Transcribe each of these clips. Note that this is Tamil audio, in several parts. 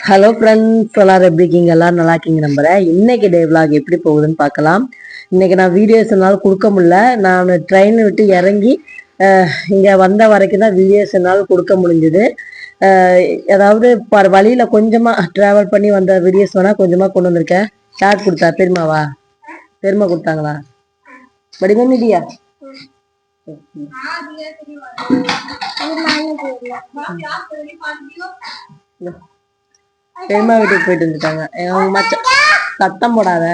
ஹலோ ஃப்ரெண்ட்ஸ் எல்லாரும் எப்படி இருக்கீங்க? எல்லாரும் நல்லா இருக்கீங்க நம்புறேன். இன்னைக்கு டே vlog எப்படி போகுதுன்னு பார்க்கலாம். இன்னைக்கு நான் வீடியோஸ் என்னால் கொடுக்க முடியல. நான் ட்ரெயின் விட்டு இறங்கி இங்கே வந்த வரைக்கும் தான் வீடியோஸ் என்னால் கொடுக்க முடிஞ்சுது. அஹ், அதாவது ப- வழியில் கொஞ்சமாக ட்ராவல் பண்ணி வந்த வீடியோஸ் வேணால் கொஞ்சமாக கொண்டு வந்திருக்கேன். ஷார்ட் கொடுத்தா பெருமாவா? பெருமை கொடுத்தாங்களா? படிமா மீடியா? பெருமா வீட்டுக்கு போயிட்டு வந்துட்டாங்க. அவங்க மச்ச சத்தம் போடாத.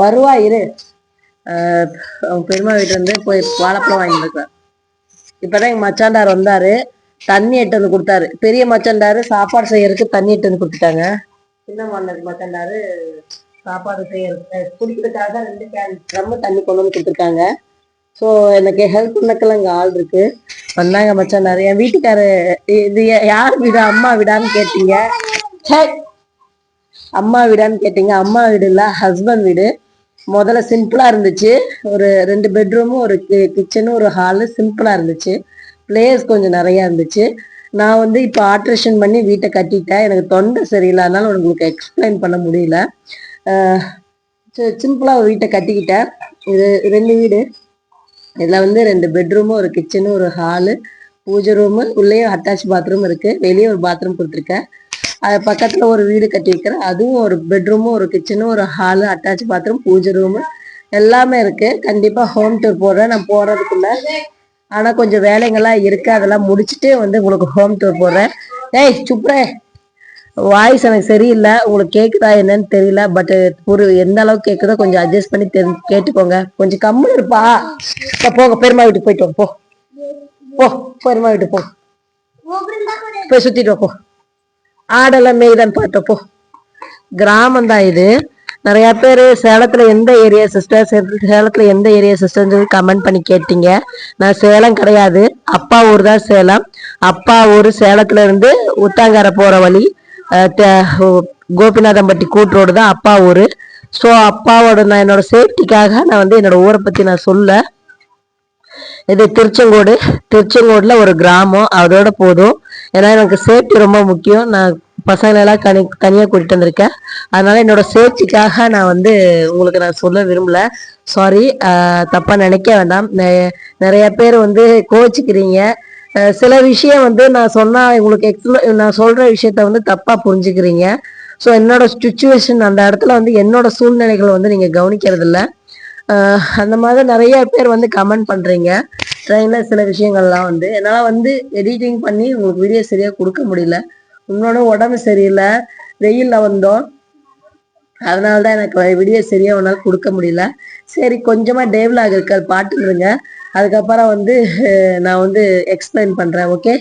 வருவா இரு. அவங்க பெருமா வீட்டுல இருந்து போய் வாழைப்பழம் வாங்கி இருக்கேன் இப்பதான் எங்க மச்சாண்டார் வந்தாரு. தண்ணி எட்டு வந்து கொடுத்தாரு. பெரிய மச்சாண்டாரு சாப்பாடு செய்யறதுக்கு தண்ணி எட்டு வந்து கொடுத்துட்டாங்க. சின்ன மன்னர் மச்சாண்டாரு சாப்பாடு செய்யறது குடிக்கிறதுக்காக தான் ரெண்டு கேன் ரொம்ப தண்ணி கொண்டு வந்து கொடுத்துருக்காங்க. ஸோ எனக்கு ஹெல்ப் பண்ணக்கெல்லாம் இங்கே ஆள் இருக்கு. வந்தாங்க மச்சான் நிறைய. வீட்டுக்காரு இது யார் வீடா? அம்மா வீடான்னு கேட்டீங்க. ஹே அம்மா வீடான்னு கேட்டீங்க. அம்மா வீடு இல்லை ஹஸ்பண்ட் வீடு. முதல்ல சிம்பிளாக இருந்துச்சு. ஒரு ரெண்டு பெட்ரூமும் ஒரு கிச்சனும் ஒரு ஹாலு சிம்பிளாக இருந்துச்சு. பிளேஸ் கொஞ்சம் நிறைய இருந்துச்சு. நான் வந்து இப்போ ஆல்ட்ரேஷன் பண்ணி வீட்டை கட்டிட்டேன். எனக்கு தொண்டை சரியில்லை. அதனால உங்களுக்கு எக்ஸ்பிளைன் பண்ண முடியல. சிம்பிளாக ஒரு வீட்டை கட்டிக்கிட்டேன். இது ரெண்டு வீடு. இதில் வந்து ரெண்டு பெட்ரூமு ஒரு கிச்சனு ஒரு ஹாலு பூஜை ரூமு உள்ளேயே அட்டாச் பாத்ரூம் இருக்குது வெளியே ஒரு பாத்ரூம் கொடுத்துருக்கேன். அது பக்கத்தில் ஒரு வீடு கட்டி வைக்கிறேன். அதுவும் ஒரு பெட்ரூமும் ஒரு கிச்சனும் ஒரு hall attach bathroom pooja room எல்லாமே இருக்குது கண்டிப்பாக ஹோம் டூர் போடுறேன். நான் போகிறதுக்குள்ள ஆனால் கொஞ்சம் வேலைங்கள்லாம் இருக்குது அதெல்லாம் முடிச்சுட்டு வந்து உங்களுக்கு ஹோம் டூர் போடுறேன். ஏய் சுப்ரே வாய்ஸ் எனக்கு சரியில்லை. உங்களுக்கு கேட்குதா என்னன்னு தெரியல. பட் ஒரு எந்த அளவுக்கு கேட்குதோ கொஞ்சம் அட்ஜஸ்ட் பண்ணி தெரி கேட்டுக்கோங்க. கொஞ்சம் கம்முன்னு இருப்பா. இப்ப போங்க. பெருமா வீட்டுக்கு போயிட்டு வா, போ. போ. பெருமா வீட்டுக்கு போ. போய் சுத்திட்டு போ. ஆடெல்லாம் மேய்தான் பார்த்தோம் போ. கிராமம் தான் இது. நிறைய பேர் சேலத்துல எந்த ஏரியா சிஸ்டர் சேலத்துல எந்த ஏரியா சிஸ்டர்னு சொல்லி கமெண்ட் பண்ணி கேட்டீங்க. நான் சேலம் கிடையாது. அப்பா ஊர் தான் சேலம். அப்பா ஊர் சேலத்துல இருந்து உத்தாங்கரை போற வழி. அஹ், தே- கோபிநாதம்பட்டி கூட்டுரோடு தான் அப்பா ஊர். ஸோ அப்பாவோட நான் என்னோட சேஃப்டிக்காக நான் வந்து என்னோட ஊரை பற்றி நான் சொல்ல. இது திருச்செங்கோடு. திருச்செங்கோடில் ஒரு கிராமம். அதோட போதும். ஏன்னா எனக்கு சேஃப்டி ரொம்ப முக்கியம். நான் பசங்களெல்லாம் கனி தனியாக கூட்டிட்டு வந்திருக்கேன். அதனால என்னோட சேஃப்டிக்காக நான் வந்து உங்களுக்கு நான் சொல்ல விரும்பல. சாரி தப்பாக நினைக்க வேண்டாம். நிறைய பேர் வந்து கோச்சிக்கிறீங்க. சில விஷயம் வந்து நான் சொன்னால் உங்களுக்கு எக்ஸ்ப்ளோ நான் சொல்கிற விஷயத்த வந்து தப்பாக புரிஞ்சுக்கிறீங்க. ஸோ என்னோட சுச்சுவேஷன் அந்த இடத்துல வந்து என்னோட சூழ்நிலைகள் வந்து நீங்கள் கவனிக்கிறதில்ல. அந்த மாதிரி நிறைய பேர் வந்து கமெண்ட் பண்ணுறீங்க ட்ரெயினில் சில விஷயங்கள்லாம் வந்து என்னால் வந்து எடிட்டிங் பண்ணி உங்களுக்கு வீடியோ சரியாக கொடுக்க முடியல. உன்னோட உடம்பு சரியில்லை. வெயிலில் வந்தோம். அதனால தான் எனக்கு விடிய சரியா உன்னால கொடுக்க முடியல. சரி கொஞ்சமா டேவ்லாக் இருக்கு அது பாட்டுருங்க அதுக்கப்புறம் வந்து நான் வந்து எக்ஸ்பிளைன் பண்றேன் ஓகே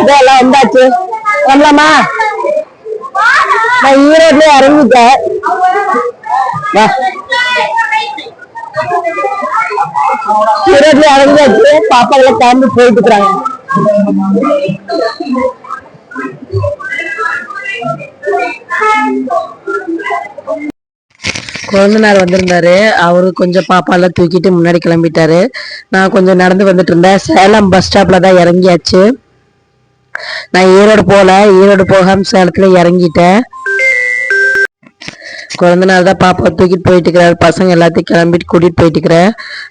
இதெல்லாம் வந்தாச்சு. வரலாமா? நான் ஈரோட்ல இறங்கிட்டேன். வா. ஈரோட்ல இறங்கியாச்சு. பாப்பாவெல்லாம் கிளம்பி போயிட்டு இருக்கிறாங்க. குழந்தனார் வந்திருந்தாரு. அவரு கொஞ்சம் பாப்பா தூக்கிட்டு முன்னாடி கிளம்பிட்டாரு. நான் கொஞ்சம் நடந்து வந்துட்டு இருந்தேன். சேலம் பஸ் ஸ்டாப்ல தான் இறங்கியாச்சு. நான் ஈரோடு போல ஈரோடு போகாம சேலத்துல இறங்கிட்டேன். குழந்தனார் தான் பாப்பா தூக்கிட்டு போயிட்டு இருக்கிறாரு பசங்க எல்லாத்தையும் கிளம்பிட்டு கூட்டிகிட்டு போயிட்டு இருக்கிறேன்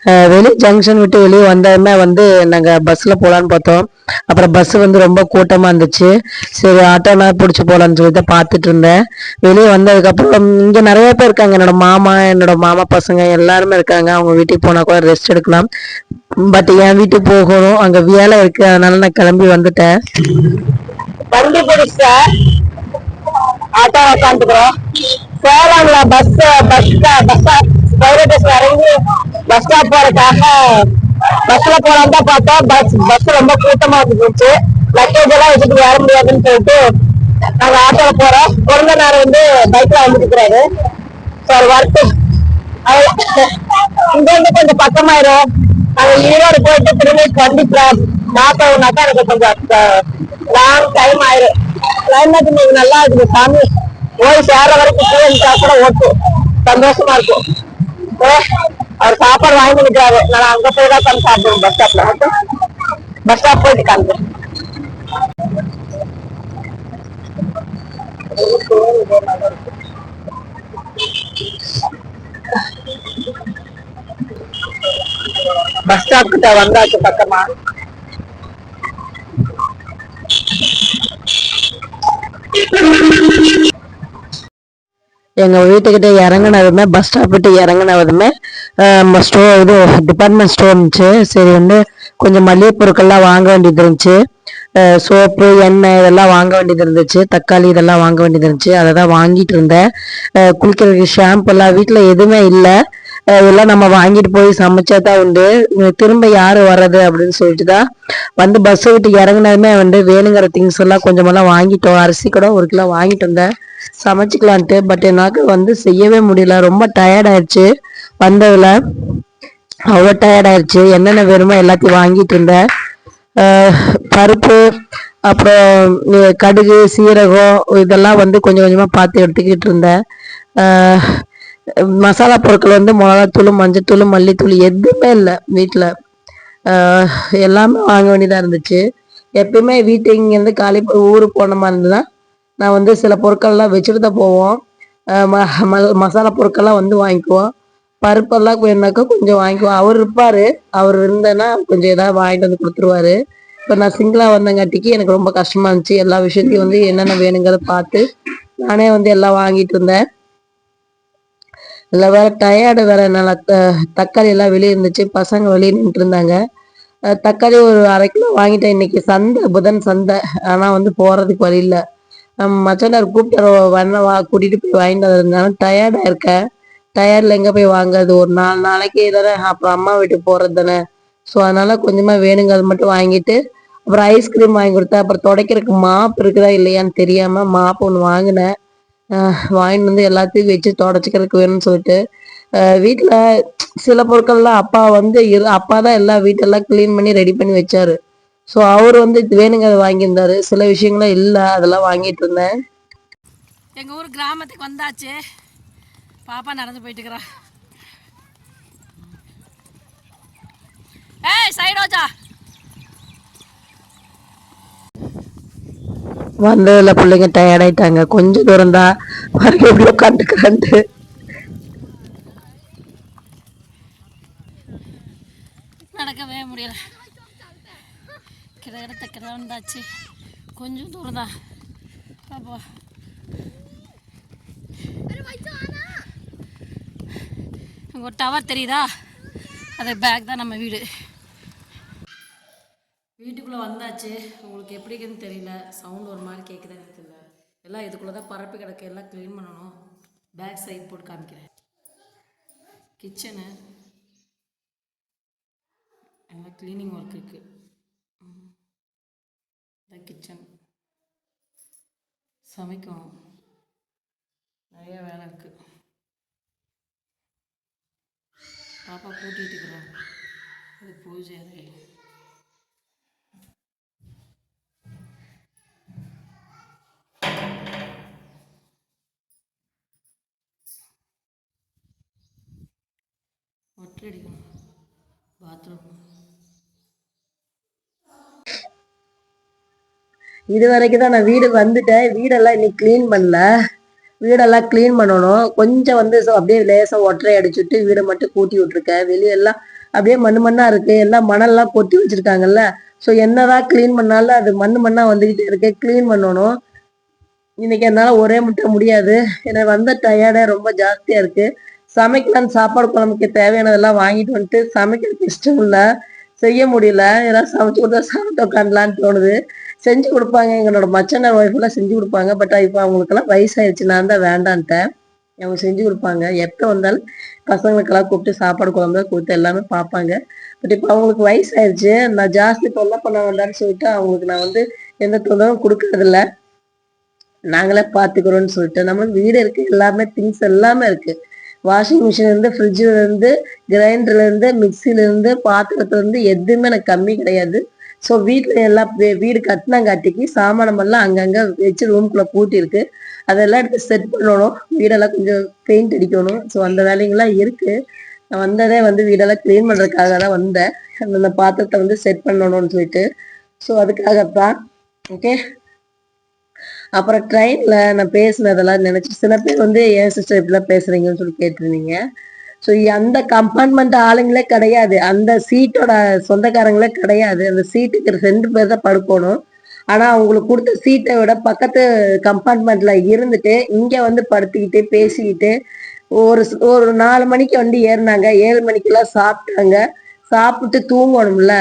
அஹ் ஜங்ஷன் விட்டு வெளியே வந்ததுமே வந்து நாங்கள் பஸ்ஸில் போகலான்னு பார்த்தோம். அப்புறம் பஸ் வந்து ரொம்ப கூட்டமாக இருந்துச்சு. சரி ஆட்டோனா பிடிச்சி போகலான்னு சொல்லி தான் பார்த்துட்டு இருந்தேன். வெளியே வந்ததுக்கப்புறம் இங்கே நிறைய பேர் இருக்காங்க. என்னோட மாமா என்னோட மாமா பசங்க எல்லாருமே இருக்காங்க. அவங்க வீட்டுக்கு போனால் கூட ரெஸ்ட் எடுக்கலாம். பட் என் வீட்டுக்கு போகணும். அங்கே வேலை இருக்கு. அதனால நான் கிளம்பி வந்துட்டேன். வண்டி பிடிச்சா ஆட்டோ உட்காந்துக்கிறோம். சேலம்ல bus bus bus railway bus இறங்கி பஸ் ஸ்டாப் போறதுக்காக பஸ்ல போலாம் தான் பார்த்தோம். பஸ் பஸ் ரொம்ப கூட்டமா இருந்துச்சு. லக்கேஜ் எல்லாம் வச்சுட்டு வர முடியாதுன்னு சொல்லிட்டு நாங்க ஆட்டோல போறோம். பிறந்த நேரம் வந்து பைக்ல வந்துட்டு இருக்கிறாரு. சார் ஒர்க்கு இங்க இருந்து கொஞ்சம் பக்கமாயிரும். நாங்க ஈரோடு போயிட்டு திரும்பி கண்டிப்பா மாத்தவுனாக்கா எனக்கு கொஞ்சம் லாங் டைம் ஆயிரும். கிளைமேட் நல்லா இருக்குது சாமி. போய் சேர வரைக்கும் பூ கூட ஓட்டும் சந்தோஷமா இருக்கும் ஏ, அவர் சாப்பாடு வாங்கி நிற்கிறாரு நான் அங்க போய் தான் உட்காந்து சாப்பிடுவோம் பஸ் ஸ்டாப்ல பஸ் ஸ்டாப் போயிட்டு காண்பேன் பஸ் ஸ்டாப் கிட்ட வந்தாச்சு பக்கமா எங்கள் வீட்டுக்கிட்ட இறங்குனதுமே பஸ் ஸ்டாப் விட்டு இறங்குனதுமே ஸ்டோ இது டிபார்ட்மெண்ட் ஸ்டோர் இருந்துச்சு. சரி வந்து கொஞ்சம் மளிகை பொருட்கள்லாம் வாங்க வேண்டியது இருந்துச்சு. சோப்பு எண்ணெய் இதெல்லாம் வாங்க வேண்டியது இருந்துச்சு. தக்காளி இதெல்லாம் வாங்க வேண்டியது இருந்துச்சு. அதை தான் வாங்கிட்டு இருந்தேன். குளிக்கிறதுக்கு ஷாம்பு எல்லாம் வீட்டில் எதுவுமே இல்லை. இதெல்லாம் நம்ம வாங்கிட்டு போய் சமைச்சா தான் உண்டு. திரும்ப யார் வர்றது அப்படின்னு சொல்லிட்டு தான் வந்து பஸ்ஸை விட்டு இறங்கினதுமே வந்து வேணுங்கிற திங்ஸ் எல்லாம் கொஞ்சமெல்லாம் வாங்கிட்டோம். அரிசி கூட ஒரு கிலோ வாங்கிட்டு வந்தேன். சமைச்சிக்கலான்ட்டு பட் எனக்கு வந்து செய்யவே முடியல. ரொம்ப டயர்ட் ஆயிடுச்சு. வந்ததுல அவ்வளோ டயர்ட் ஆயிடுச்சு. என்னென்ன வேணுமோ எல்லாத்தையும் வாங்கிட்டு இருந்தேன். பருப்பு அப்புறம் கடுகு சீரகம் இதெல்லாம் வந்து கொஞ்சம் கொஞ்சமாக பார்த்து எடுத்துக்கிட்டு இருந்தேன். மசாலா பொருட்கள் வந்து மிளகாத்தூள் மஞ்சத்தூள் மல்லித்தூள் எதுவுமே இல்லை வீட்டில் எல்லாமே வாங்க வேண்டியதாக இருந்துச்சு. எப்பயுமே வீட்டு இங்கேருந்து காலி ஊருக்கு போன மாதிரி இருந்ததுன்னா நான் வந்து சில பொருட்கள்லாம் வச்சுட்டு தான் போவோம் ம ம- மசாலா பொருட்கள்லாம் வந்து வாங்கிக்குவோம். பருப்பெல்லாம் வேணுனாக்கா கொஞ்சம் வாங்கிக்குவோம். அவர் இருப்பார். அவர் இருந்தேன்னா கொஞ்சம் ஏதாவது வாங்கிட்டு வந்து கொடுத்துருவாரு. இப்போ நான் சிங்கிளாக வந்தங்காட்டிக்கு எனக்கு ரொம்ப கஷ்டமாக இருந்துச்சு. எல்லா விஷயத்தையும் வந்து என்னென்ன வேணுங்கிறத பார்த்து நானே வந்து எல்லாம் வாங்கிட்டு இருந்தேன். இல்லை வேற டயர்டு வேற நல்லா தக்காளி எல்லாம் வெளியே இருந்துச்சு. பசங்க வெளியே நின்றுட்டு இருந்தாங்க. தக்காளி ஒரு அரை கிலோ வாங்கிட்டேன். இன்னைக்கு சந்தை புதன் சந்தை. ஆனால் வந்து போகிறதுக்கு வழி இல்லை. மச்சனார் கூப்பிட்டு வண்ண வா கூட்டிகிட்டு போய் வாங்கிட்டு வந்ததுனால டயர்டாக இருக்கேன். டயர்டில் எங்கே போய் வாங்குறது? ஒரு நாலு நாளைக்கு தானே அப்புறம் அம்மா வீட்டுக்கு போகிறது தானே. ஸோ அதனால் கொஞ்சமாக வேணுங்கிறது மட்டும் வாங்கிட்டு அப்புறம் ஐஸ்கிரீம் வாங்கி கொடுத்தேன். அப்புறம் துடைக்கிறதுக்கு மாப் இருக்குதா இல்லையான்னு தெரியாமல் மாப் ஒன்று வாங்கினேன். வாங்கிட்டு வந்து எல்லாத்தையும் வச்சு தொடச்சிக்கிறதுக்கு வேணும்னு சொல்லிட்டு வீட்டில் சில பொருட்கள்லாம் அப்பா வந்து இரு அப்பா தான் எல்லாம் வீட்டெல்லாம் க்ளீன் பண்ணி ரெடி பண்ணி வச்சாரு. ஸோ அவர் வந்து இது வேணுங்கிறத வாங்கியிருந்தாரு. சில விஷயங்களும் இல்லை அதெல்லாம் வாங்கிட்டு இருந்தேன். எங்கள் ஊர் கிராமத்துக்கு வந்தாச்சு. பாப்பா நடந்து போயிட்டு இருக்கிறா ஏய் சைடோஜா வந்ததில் பிள்ளைங்க டயர்டாயிட்டாங்க கொஞ்சம் தூரம் தான் மறுபடியும் எப்படி உட்காந்துக்கிறான்ட்டு நடக்கவே முடியல. கிட்ட கிட்ட வந்தாச்சு. கொஞ்சம் தூரம் தான். பாப்பா. அங்கே ஒரு டவர் தெரியுதா? அது பேக் தான் நம்ம வீடு. வீட்டுக்குள்ளே வந்தாச்சு. உங்களுக்கு எப்படி இருக்குன்னு தெரியல. சவுண்ட் ஒரு மாதிரி கேட்குதுன்னு தெரியல. எல்லாம் இதுக்குள்ளே தான் பரப்பி கிடக்கு. எல்லாம் க்ளீன் பண்ணணும். பேக் சைட் போட்டு காமிக்கிறேன். கிச்சனு எல்லாம் க்ளீனிங் ஒர்க் இருக்குது இந்த கிச்சன் சமைக்கணும். நிறைய வேலை இருக்குது பாப்பா கூட்டிகிட்டு இருக்கிறோம் இது பூஜை அறை பாத்ரூம் இது வரைக்கும் தான் நான் வீடு வந்துட்டேன் வீடெல்லாம் இன்னைக்கு க்ளீன் பண்ணல வீடெல்லாம் க்ளீன் பண்ணணும் கொஞ்சம் வந்து அப்படியே லேசா ஒற்றை அடிச்சுட்டு வீடை மட்டும் கூட்டி விட்டுருக்கேன் வெளியெல்லாம் அப்படியே மண் மண்ணா இருக்கு எல்லாம் மணல்லாம் கொத்தி வச்சிருக்காங்கல்ல ஸோ என்னதான் க்ளீன் பண்ணாலும் அது மண் மண்ணா வந்துகிட்டே இருக்கு க்ளீன் பண்ணணும் இன்னைக்கு என்னால ஒரே முட்டை முடியாது எனக்கு வந்த டயர்டே ரொம்ப ஜாஸ்தியா இருக்கு. சமைக்கலான்னு சாப்பாடு குழம்புக்கு தேவையானதெல்லாம் வாங்கிட்டு வந்துட்டு சமைக்கிறதுக்கு இஷ்டம் இல்லை. செய்ய முடியல. ஏதாவது சமைச்சு கொடுத்தா சாப்பிட்டு உட்காந்துலான்னு தோணுது. செஞ்சு கொடுப்பாங்க. எங்களோட மச்சனர் ஒய்ஃப்லாம் செஞ்சு கொடுப்பாங்க. பட் இப்போ அவங்களுக்கெல்லாம் வயசாயிடுச்சு. நான் தான் வேண்டான்ட்டேன். அவங்க செஞ்சு கொடுப்பாங்க. எப்போ வந்தாலும் பசங்களுக்கெல்லாம் கூப்பிட்டு சாப்பாடு குழம்பு கொடுத்து எல்லாமே பார்ப்பாங்க. பட் இப்போ அவங்களுக்கு வயசாயிருச்சு நான் ஜாஸ்தி தொல்லை பண்ண வேண்டாம்னு சொல்லிட்டு அவங்களுக்கு நான் வந்து எந்த தொந்தரவும் கொடுக்கறதில்ல. நாங்களே பார்த்துக்கிறோன்னு சொல்லிட்டு நம்மளுக்கு வீடு இருக்கு. எல்லாமே திங்ஸ் எல்லாமே இருக்குது வாஷிங் மிஷின்லேருந்து இருந்து கிரைண்டர்லேருந்து மிக்சிலேருந்து பாத்திரத்துலேருந்து எதுவுமே எனக்கு கம்மி கிடையாது. ஸோ வீட்டில் எல்லாம் வீடு கட்டினாங்காட்டிக்கு சாமானமெல்லாம் அங்கங்கே வச்சு ரூம்குள்ளே பூட்டியிருக்கு. அதெல்லாம் எடுத்து செட் பண்ணணும். வீடெல்லாம் கொஞ்சம் பெயிண்ட் அடிக்கணும். ஸோ அந்த வேலைங்கெல்லாம் இருக்குது நான் வந்ததே வந்து வீடெல்லாம் க்ளீன் பண்ணுறதுக்காக தான் வந்தேன். அந்த பாத்திரத்தை வந்து செட் பண்ணணும்னு சொல்லிட்டு. ஸோ அதுக்காகத்தான். ஓகே அப்புறம் ட்ரெயின்ல நான் பேசுனதெல்லாம் நினைச்சு சில பேர் வந்து ஏன் சிஸ்டர் இப்படிலாம் பேசுறீங்கன்னு சொல்லி கேட்டிருந்தீங்க. ஸோ அந்த கம்பார்ட்மெண்ட் ஆளுங்களே கிடையாது. அந்த சீட்டோட சொந்தக்காரங்களே கிடையாது. அந்த சீட்டுக்கு ரெண்டு பேர் தான் படுக்கணும். ஆனா அவங்களுக்கு கொடுத்த சீட்டை விட பக்கத்து கம்பார்ட்மெண்ட்ல இருந்துட்டு இங்க வந்து படுத்துக்கிட்டு பேசிக்கிட்டு ஒரு ஒரு நாலு மணிக்கு வந்து ஏறினாங்க. ஏழு மணிக்கெல்லாம் சாப்பிட்டாங்க. சாப்பிட்டு தூங்கணும்ல.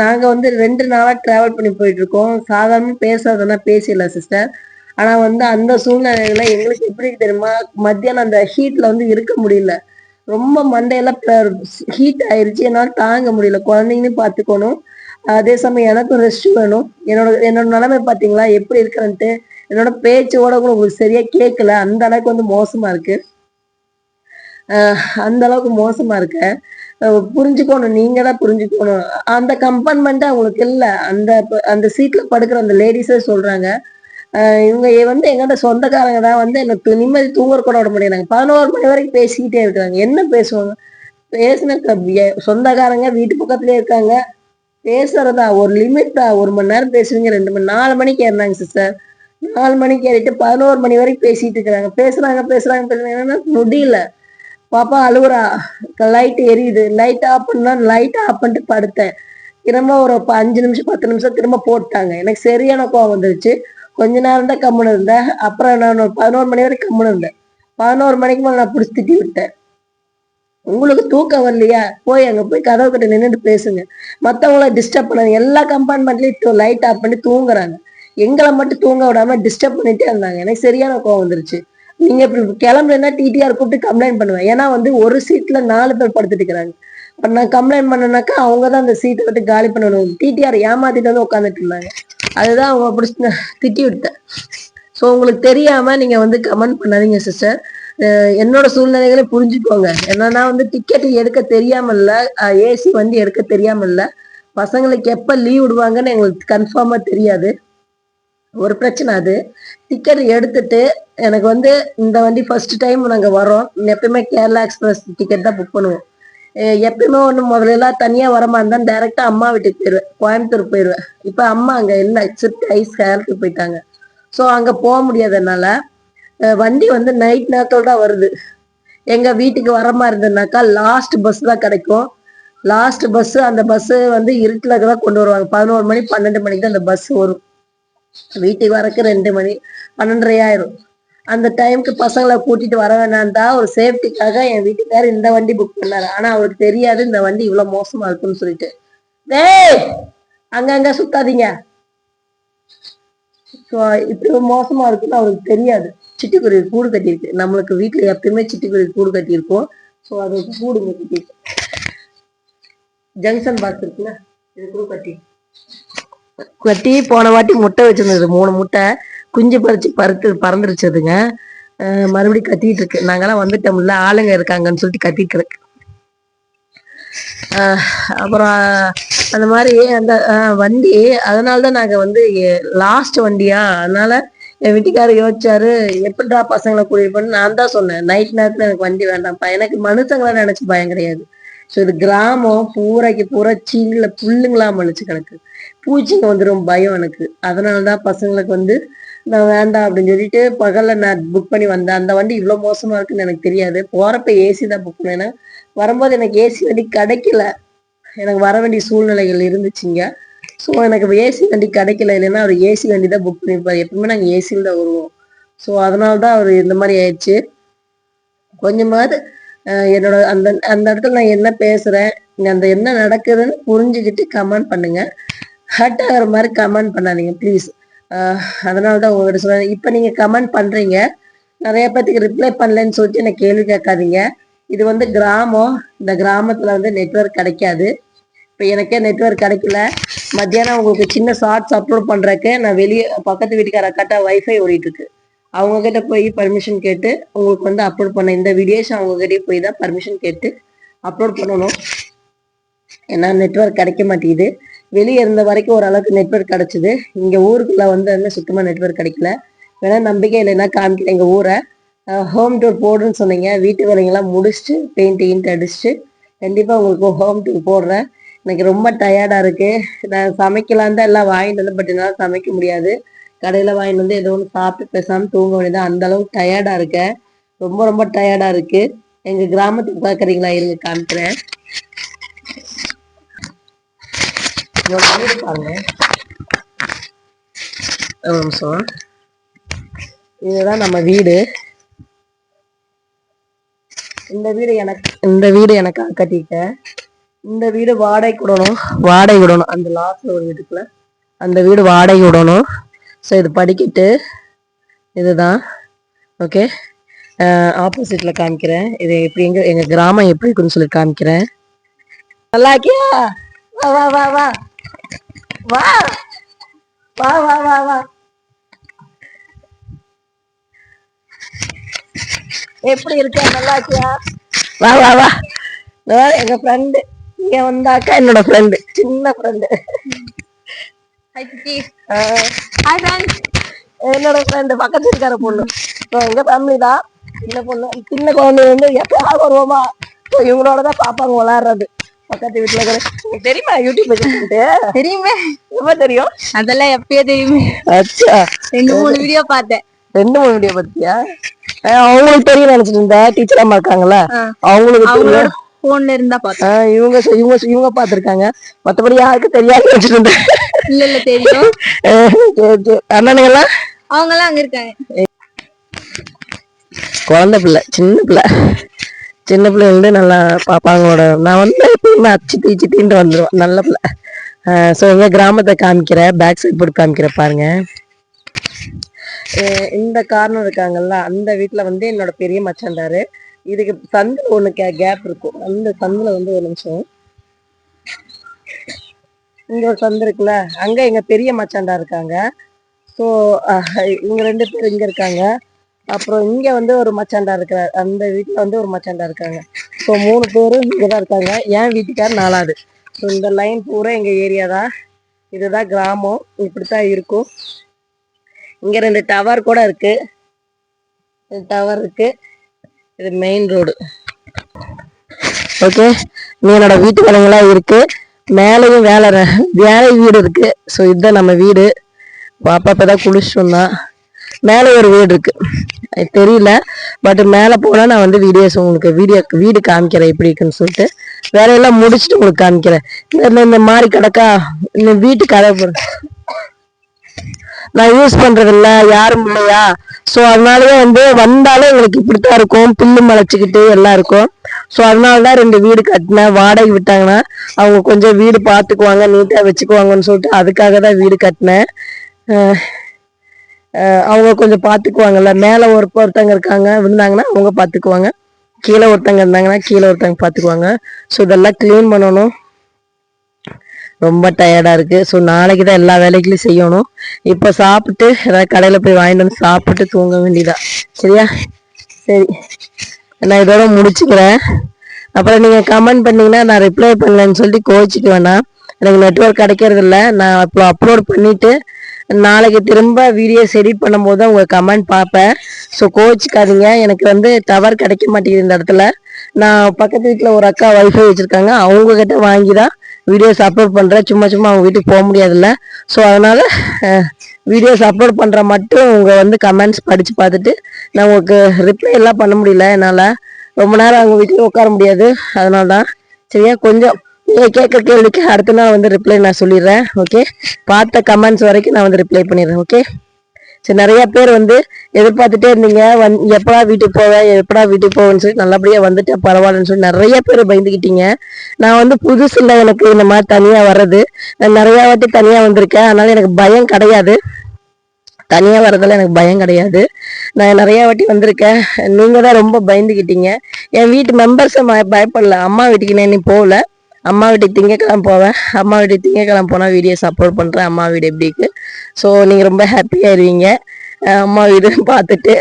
நாங்க வந்து ரெண்டு நாளா டிராவல் பண்ணி போயிட்டு இருக்கோம். சாதாரண பேசுறதுனா பேசிடலாம் சிஸ்டர் ஆனா வந்து அந்த சூழ்நிலையில எங்களுக்கு எப்படி தெரியுமா? மத்தியானம் அந்த ஹீட்ல வந்து இருக்க முடியல. ரொம்ப மண்டையெல்லாம் ஹீட் ஆயிருச்சு. என்னால் தாங்க முடியல. குழந்தைங்களையும் பார்த்துக்கணும். அதே சமயம் எனக்கும் ரெஸ்ட் வேணும். என்னோட என்னோட நிலைமை பாத்தீங்களா எப்படி இருக்கிறேன்ட்டு என்னோட பேச்சோட கூட உங்களுக்கு சரியா கேட்கல. அந்த அளவுக்கு வந்து மோசமா இருக்கு. அந்த அளவுக்கு மோசமா இருக்க. புரிஞ்சுக்கணும். நீங்க தான் புரிஞ்சுக்கணும். அந்த கம்பார்ட்மெண்ட் அவங்களுக்கு இல்ல. அந்த அந்த சீட்ல படுக்கிற அந்த லேடிஸே சொல்றாங்க. இவங்க வந்து எங்கிட்ட சொந்தக்காரங்க தான். வந்து எனக்கு நிம்மதி தூங்குற கூட விட முடியாது பதினோரு மணி வரைக்கும் பேசிக்கிட்டே இருக்கிறாங்க என்ன பேசுவாங்க? பேசின சொந்தக்காரங்க வீட்டு பக்கத்துலேயே இருக்காங்க. பேசுறதா? ஒரு லிமிட்டா? ஒரு மணி நேரம் பேசுவீங்க ரெண்டு மணி நாலு மணிக்கு ஏறினாங்க சிஸ்டர். நாலு மணிக்கு ஏறிட்டு பதினோரு மணி வரைக்கும் பேசிட்டு இருக்கிறாங்க பேசுறாங்க பேசுறாங்க பேசுறாங்கன்னா முடியல. பாப்பா அழுவுறா லைட் எரியுது. லைட் ஆஃப் பண்ணா லைட் ஆஃப் பண்ணிட்டு படுத்தேன். திரும்ப ஒரு அஞ்சு நிமிஷம் பத்து நிமிஷம் திரும்ப போட்டாங்க. எனக்கு சரியான கோவம் வந்துருச்சு. கொஞ்ச நேரம் தான் கம்முன்னு இருந்தேன். அப்புறம் நான் ஒரு பதினோரு மணி வரைக்கும் கம்முன்னு இருந்தேன். பதினோரு மணிக்கு மேலே நான் பிடிச்சி திட்டி விட்டேன். உங்களுக்கு தூக்கம் வரலையா? போய் அங்க போய் கதவு கிட்ட நின்னுட்டு பேசுங்க. மத்தவங்கள டிஸ்டர்ப் பண்ணாங்க எல்லா கம்பார்ட்மெண்ட்லயும் லைட் ஆஃப் பண்ணி தூங்குறாங்க. எங்களை மட்டும் தூங்க விடாம டிஸ்டர்ப் பண்ணிட்டே இருந்தாங்க. எனக்கு சரியான கோவம் வந்துருச்சு. நீங்க இப்படி கிளம்புறேன்னா டிடிஆர் கூப்பிட்டு கம்ப்ளைண்ட் பண்ணுவேன். ஏன்னா வந்து ஒரு சீட்ல நாலு பேர் படுத்துட்டு இருக்கிறாங்க அப்ப நான் கம்ப்ளைண்ட் பண்ணனாக்கா அவங்க தான் அந்த சீட்டை விட்டு காலி பண்ணணும். டிடிஆர் ஏமாத்திட்டு வந்து உட்காந்துட்டு இருந்தாங்க. அதுதான் அவங்க பிடிச்ச திட்டி விட்டேன் ஸோ உங்களுக்கு தெரியாம நீங்க வந்து கமெண்ட் பண்ணாதீங்க சிஸ்டர் என்னோட சூழ்நிலைகளை புரிஞ்சுக்கோங்க. என்னன்னா வந்து டிக்கெட் எடுக்க தெரியாமல் இல்லை ஏசி வண்டி எடுக்க தெரியாமல் இல்லை பசங்களுக்கு எப்ப லீவ் விடுவாங்கன்னு எங்களுக்கு கன்ஃபார்மா தெரியாது. ஒரு பிரச்சனை அது. டிக்கெட் எடுத்துட்டு எனக்கு வந்து இந்த வண்டி ஃபர்ஸ்ட் டைம் நாங்கள் வரோம் எப்பயுமே கேரளா எக்ஸ்பிரஸ் டிக்கெட் தான் புக் பண்ணுவோம். எப்பயுமே ஒண்ணு முதல்ல எல்லாம் தனியா வரமா மாதிரி இருந்தா டைரக்டா அம்மா வீட்டுக்கு போயிடுவேன் கோயம்புத்தூர் போயிடுவேன் இப்ப அம்மா அங்க இல்ல. எக்ஸப்ட் ஐஸ் கேரளுக்கு போயிட்டாங்க. ஸோ அங்க போக முடியாதனால வண்டி வந்து நைட் நேரத்தோட தான் வருது. எங்க வீட்டுக்கு வர மாதிரி இருந்ததுனாக்கா லாஸ்ட் பஸ் தான் கிடைக்கும். லாஸ்ட் பஸ் அந்த பஸ் வந்து இருட்டில் தான் கொண்டு வருவாங்க. பதினோரு மணி பன்னெண்டு மணிக்கு தான் அந்த பஸ் வரும். வீட்டுக்கு வரக்கு ரெண்டு மணி பன்னெண்டரை ஆயிரும். அந்த டைம்க்கு பசங்களை கூட்டிட்டு வர வேணாம் தான் ஒரு சேஃப்டிக்காக என் வீட்டுக்காரர் இந்த வண்டி புக் பண்ணாரு. ஆனா அவருக்கு தெரியாது இந்த வண்டி இவ்வளவு மோசமா இருக்குன்னு சொல்லிட்டு. டேய்! அங்கங்க சுத்தாதீங்க. So, இப்படி மோசமா இருக்குன்னு அவருக்கு தெரியாது. சிட்டுக்குருவி கூடு கட்டியிருக்கு. நம்மளுக்கு வீட்டுல எப்பயுமே சிட்டுக்குருவி கூடு கட்டியிருக்கோம். ஸோ அது கூடு இங்க கட்டியிருக்கு. ஜங்ஷன் பாக்ஸ் இருக்குல்ல இது கூடு கட்டி. கட்டி போன வாட்டி முட்டை வச்சிருந்தது மூணு முட்டை. குஞ்சு பறிச்சு பறத்து பறந்துருச்சதுங்க. அஹ் மறுபடியும் கத்திட்டு இருக்கு. நாங்கெல்லாம் வந்துட்டோம்ல ஆளுங்க இருக்காங்கன்னு சொல்லிட்டு கத்திட்டு இருக்கு. அப்புறம் அந்த மாதிரி அந்த வண்டி அதனால தான் நாங்க வந்து லாஸ்ட் வண்டியா? அதனால என் வீட்டுக்காரர் யோசிச்சாரு எப்படிடா பசங்களை கூட்டிட்டு போன நான் தான் சொன்னேன். நைட் நேரத்துல எனக்கு வண்டி வேண்டாம்ப்பா எனக்கு மனுஷங்களா நினைச்சு பயம் கிடையாது. ஸோ இது கிராமம் பூரைக்கு பூரா சீங்கள புல்லுங்களா மலிச்சு கிடக்கு பூச்சிங்க வந்துடும் பயம் எனக்கு. அதனால தான் பசங்களுக்கு வந்து நான் வேண்டாம் அப்படின்னு சொல்லிட்டு பகல்ல நான் புக் பண்ணி வந்தேன். அந்த வண்டி இவ்வளோ மோசமா இருக்குன்னு எனக்கு தெரியாது. போறப்ப ஏசி தான் புக் பண்ணேன். வரும்போது எனக்கு ஏசி வண்டி கிடைக்கல. எனக்கு வர வேண்டிய சூழ்நிலைகள் இருந்துச்சுங்க. ஸோ எனக்கு ஏசி வண்டி கிடைக்கல. இல்லைன்னா அவர் ஏசி வண்டி தான் புக் பண்ணியிருப்பாரு எப்பவுமே நாங்கள் ஏசியில் தான் வருவோம். ஸோ அதனால தான் அவர் இந்த மாதிரி ஆயிடுச்சு. கொஞ்சமாவது என்னோட அந்த அந்த இடத்துல நான் என்ன பேசுறேன் அந்த என்ன நடக்குதுன்னு புரிஞ்சுக்கிட்டு கமெண்ட் பண்ணுங்க. ஹர்ட் ஆகிற மாதிரி கமெண்ட் பண்ணாதீங்க ப்ளீஸ் அதனால தான் உங்ககிட்ட சொல்றேன் இப்போ நீங்க கமெண்ட் பண்றீங்க. நிறைய பேத்துக்கு ரிப்ளை பண்ணலன்னு சொல்லிட்டு என்னை கேள்வி கேட்காதீங்க. இது வந்து கிராமம். இந்த கிராமத்துல வந்து நெட்வொர்க் கிடைக்காது. இப்போ எனக்கே நெட்வொர்க் கிடைக்கல. மத்தியானம் உங்களுக்கு சின்ன ஷார்ட்ஸ் அப்லோட் பண்றதுக்கு நான் வெளியே பக்கத்து வீட்டுக்கார அக்காட்டா வைஃபை ஓடிட்டு இருக்கு அவங்க கிட்ட போய் பர்மிஷன் கேட்டு உங்களுக்கு வந்து அப்லோட் பண்ண இந்த வீடியோஸ் அவங்க கிட்டே போய் தான் பர்மிஷன் கேட்டு அப்லோட் பண்ணணும். ஏன்னா நெட்வொர்க் கிடைக்க மாட்டேங்குது. வெளியே இருந்த வரைக்கும் ஓரளவுக்கு நெட்வொர்க் கிடைச்சிது. இங்கே ஊருக்குள்ள வந்து வந்து சுத்தமா நெட்வொர்க் கிடைக்கல. வேணா நம்பிக்கை இல்லைன்னா காமிக்கிறேன். எங்கள் ஊரை. ஹோம் டூர் போடுன்னு சொன்னீங்க. வீட்டு வேலைங்கெல்லாம் முடிச்சுட்டு பெயிண்ட் அடிச்சுட்டு கண்டிப்பா உங்களுக்கு ஹோம் டூர் போடுறேன். எனக்கு ரொம்ப டயர்டா இருக்கு. நான் சமைக்கலாம் தான் எல்லாம் வாங்கிட்டு வந்து பட் என்னால் சமைக்க முடியாது. கடையில வாங்கிட்டு வந்து ஏதோ ஒன்று சாப்பிட்டு பேசாமல் தூங்க வேண்டியது அந்த அளவுக்கு டயர்டா இருக்கேன். ரொம்ப ரொம்ப டயர்டா இருக்கு. எங்க கிராமத்துக்கு பார்க்குறீங்களா? இருங்க காமிக்கிறேன். இதோட வீடு பாருங்க ஒரு நிமிஷம் இதுதான் நம்ம வீடு இந்த வீடு எனக்கு இந்த வீடு எனக்கு கட்டிட்டேன் இந்த வீடு வாடகை விடணும். வாடகை விடணும். அந்த லாஸ்ட்ல ஒரு வீட்டுக்குள்ள. அந்த வீடு வாடகை விடணும். ஸோ இது படிக்கிட்டு. இதுதான். ஓகே ஆப்போசிட்ல காமிக்கிறேன். இது எப்படி எங்க எங்க கிராமம் எப்படி இருக்குன்னு சொல்லி காமிக்கிறேன். நல்லா இருக்கியா? வா வா வா வா. வா. வா வா வா வா. எப்படி இருக்க நல்லா இருக்கியா? வா வா வா. எங்க ஃப்ரெண்டு இங்க வந்தாக்கா என்னோட ஃப்ரெண்டு சின்ன ஃப்ரெண்டு என்னோட ஃப்ரெண்டு பக்கத்து இருக்கார பொண்ணு. எங்க ஃபேமிலி தான். சின்ன பொண்ணு. சின்ன குழந்தை வந்து எப்பயாவது வருவோமா? இவங்களோட தான் பாப்பாங்க விளாடுறது பக்கத்து வீட்டுல உங்களுக்கு தெரியுமா? யூடியூப் தெரியுமே. ரொம்ப தெரியும்? அதெல்லாம் எப்பயோ தெரியுமே. அச்சா. ரெண்டு மூணு வீடியோ பார்த்தேன். ரெண்டு மூணு வீடியோ பத்தியா அஹ் அவங்களுக்கு தெரியும் நினைச்சிட்டு இருந்தேன் டீச்சர் அம்மா இருக்காங்கல்ல. அவங்களுக்கு தெரியும். போன்ல இருந்தா பார்த்தேன். இவங்க இவங்க இவங்க பாத்திருக்காங்க மத்தபடி யாருக்கும் தெரியாது நினைச்சிட்டு இருந்தேன். இல்ல இல்ல தெரியும். சரி. அண்ணனுங்கெல்லாம்? அவங்க எல்லாம் அங்க இருக்காங்க. குழந்தை பிள்ளை சின்ன பிள்ளை. சின்ன பிள்ளைங்களே நல்லா பாப்பாங்களோட. நான் வந்து எப்பயுமே அச்சு தீ சித்தின்ட்டு வந்துடுவேன் நல்ல பிள்ளை. ஸோ இங்கே கிராமத்தை காமிக்கிறேன் பேக் சைட் போட்டு காமிக்கிறேன் பாருங்க. இந்த கார்னர் இருக்காங்கல்ல அந்த வீட்டில் வந்து என்னோட பெரிய மச்சாண்டாரு இதுக்கு சந்து ஒண்ணு கேப் இருக்கும் அந்த சந்தில் வந்து ஒரு நிமிஷம். இங்கே ஒரு சந்து இருக்குல்ல அங்கே எங்கள் பெரிய மச்சாண்டா இருக்காங்க. ஸோ இவங்க ரெண்டு பேர் இங்கே இருக்காங்க. அப்புறம் இங்க வந்து ஒரு மச்சாண்டா இருக்கிறார். அந்த வீட்டில் வந்து ஒரு மச்சாண்டா இருக்காங்க. ஸோ மூணு பேரும் இங்கதான் இருக்காங்க. என் வீட்டுக்கார் நாலாவது ஸோ இந்த லைன் பூரா எங்க ஏரியா தான். இதுதான் கிராமம். இப்படித்தான் இருக்கும். இங்க ரெண்டு டவர் கூட இருக்கு. டவர் இருக்கு. இது மெயின் ரோடு ஓகே என்னோட வீட்டு வேலைங்களாம் இருக்கு. மேலேயும் வேலை வேலை வீடு இருக்கு. ஸோ இதுதான் நம்ம வீடு. பாப்பா இப்பதான் குளிச்சுட்டு வந்தான் மேலே ஒரு வீடு இருக்கு. அது தெரியல. பட் மேலே போனால் நான் வந்து வீடியோஸ் உங்களுக்கு வீடியோ வீடு காமிக்கிறேன் எப்படி இருக்குன்னு சொல்லிட்டு. வேலையெல்லாம் முடிச்சுட்டு உங்களுக்கு காமிக்கிறேன். இந்த மாதிரி கிடக்கா? இந்த வீட்டு கடை போடுறேன் நான் யூஸ் பண்றது இல்ல யாரும் இல்லையா? ஸோ அதனாலயே வந்து வந்தாலும் எங்களுக்கு இப்படித்தான் இருக்கும். புல்லு மலைச்சுக்கிட்டு எல்லாம் இருக்கும். ஸோ அதனாலதான் ரெண்டு வீடு கட்டினேன். வாடகை விட்டாங்கன்னா அவங்க கொஞ்சம் வீடு பாத்துக்குவாங்க நீட்டா வச்சுக்குவாங்கன்னு சொல்லிட்டு அதுக்காக தான் வீடு கட்டினேன். அவங்க கொஞ்சம் பார்த்துக்குவாங்கல்ல மேலே ஒரு ஒருத்தங்க இருக்காங்க இருந்தாங்கன்னா அவங்க பார்த்துக்குவாங்க கீழே ஒருத்தங்க இருந்தாங்கன்னா கீழே ஒருத்தங்க பார்த்துக்குவாங்க ஸோ இதெல்லாம் க்ளீன் பண்ணணும். ரொம்ப டயர்டாக இருக்குது ஸோ நாளைக்கு தான் எல்லா வேலைகளையும் செய்யணும். இப்போ சாப்பிட்டு ஏதாவது கடையில் போய் வாங்கிட்டு வந்து சாப்பிட்டு தூங்க வேண்டியதா சரியா? சரி. நான் இதோட முடிச்சுக்கிறேன். அப்புறம் நீங்கள் கமெண்ட் பண்ணிங்கன்னா நான் ரிப்ளை பண்ணலன்னு சொல்லிட்டு கோச்சிக்க வேணாம். எனக்கு நெட்ஒர்க் கிடைக்கிறது இல்லை நான் அப்போ அப்லோட் பண்ணிவிட்டு நாளைக்கு திரும்ப வீடியோஸ் எடிட் பண்ணும்போது தான் உங்கள் கமெண்ட் பார்ப்பேன். ஸோ கோச்சிக்காதீங்க எனக்கு வந்து டவர் கிடைக்க மாட்டேங்குது இந்த இடத்துல. நான் பக்கத்து வீட்டில் ஒரு அக்கா வைஃபை வச்சுருக்காங்க. அவங்கக்கிட்ட வாங்கி தான் வீடியோஸ் அப்லோட் பண்ணுறேன் சும்மா சும்மா அவங்க வீட்டுக்கு போக முடியாதுல்ல. ஸோ அதனால் வீடியோஸ் அப்லோட் பண்ணுற மட்டும் உங்கள் வந்து கமெண்ட்ஸ் படித்து பார்த்துட்டு நான் உங்களுக்கு ரிப்ளை எல்லாம் பண்ண முடியல. என்னால் ரொம்ப நேரம் அவங்க வீட்டிலேயே உட்கார முடியாது. அதனால தான் சரியா? கொஞ்சம் நீங்கள் கேட்க கேள்விக்கு அடுத்த நாள் வந்து ரிப்ளை நான் சொல்லிடுறேன் ஓகே பார்த்த கமெண்ட்ஸ் வரைக்கும் நான் வந்து ரிப்ளை பண்ணிடுறேன் ஓகே சரி நிறைய பேர் வந்து எதிர்பார்த்துட்டே இருந்தீங்க வந் எப்படா வீட்டுக்கு போவேன் எப்படா வீட்டுக்கு போவேன்னு சொல்லி நல்லபடியாக வந்துட்டு பரவாயில்லன்னு சொல்லி நிறைய பேர் பயந்துக்கிட்டீங்க நான் வந்து புதுசு இல்லை எனக்கு இந்த மாதிரி தனியாக வர்றது நான் நிறையா வாட்டி தனியாக வந்திருக்கேன் அதனால எனக்கு பயம் கிடையாது. தனியாக வர்றதுல எனக்கு பயம் கிடையாது. நான் நிறைய வாட்டி வந்திருக்கேன் நீங்கள் தான் ரொம்ப பயந்துக்கிட்டீங்க என் வீட்டு மெம்பர்ஸை பயப்படல அம்மா வீட்டுக்கு நான் இன்னும் போகல. அம்மா வீட்டுக்கு திங்கக்கிழமை போவேன். அம்மா வீட்டுக்கு திங்கக்கிழமை போனால் வீடியோஸ் அப்லோட் பண்ணுறேன் அம்மா வீடு எப்படி இருக்குது ஸோ நீங்கள் ரொம்ப ஹாப்பியாக இருவீங்க. அம்மா வீடு பார்த்துட்டு.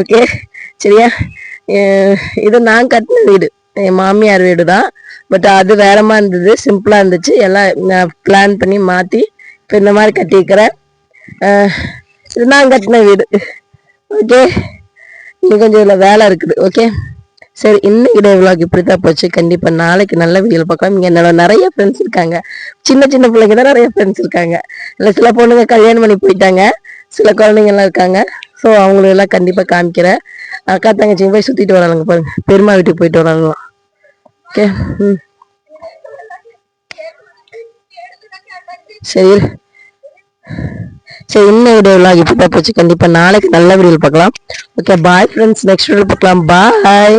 ஓகே சரியா? இது நான் கட்டின வீடு. என் மாமியார் வீடு தான் பட் அது வேறமா இருந்தது. சிம்பிளாக இருந்துச்சு. எல்லாம் நான் பிளான் பண்ணி மாற்றி இப்போ இந்த மாதிரி கட்டியிருக்கிறேன். இது நான் கட்டின வீடு. ஓகே இன்னும் கொஞ்சம் இதில் வேலை இருக்குது. ஓகே சரி இன்னைக்கு டே விளாக் இப்படி தான் போச்சு. கண்டிப்பாக நாளைக்கு நல்ல வீடியோ பார்க்கலாம். இங்கே என்னோட நிறைய ஃப்ரெண்ட்ஸ் இருக்காங்க. சின்ன சின்ன பிள்ளைங்க தான் நிறைய ஃப்ரெண்ட்ஸ் இருக்காங்க. இல்லை சில பொண்ணுங்க கல்யாணம் பண்ணி போயிட்டாங்க. சில குழந்தைங்கள்லாம் இருக்காங்க. ஸோ அவங்களெல்லாம் எல்லாம் காமிக்கிறேன். அக்கா தங்கச்சிங்க போய் சுற்றிட்டு வராங்க பாருங்க. பெருமா வீட்டுக்கு போயிட்டு வராங்க ஓகே? ம். சரி. சரி இன்னும் வீடியோ விலாக் இப்படி தான் போச்சு. கண்டிப்பாக நாளைக்கு நல்ல வீடியோ பார்க்கலாம். Okay bye friends next video பார்க்கலாம். பாய்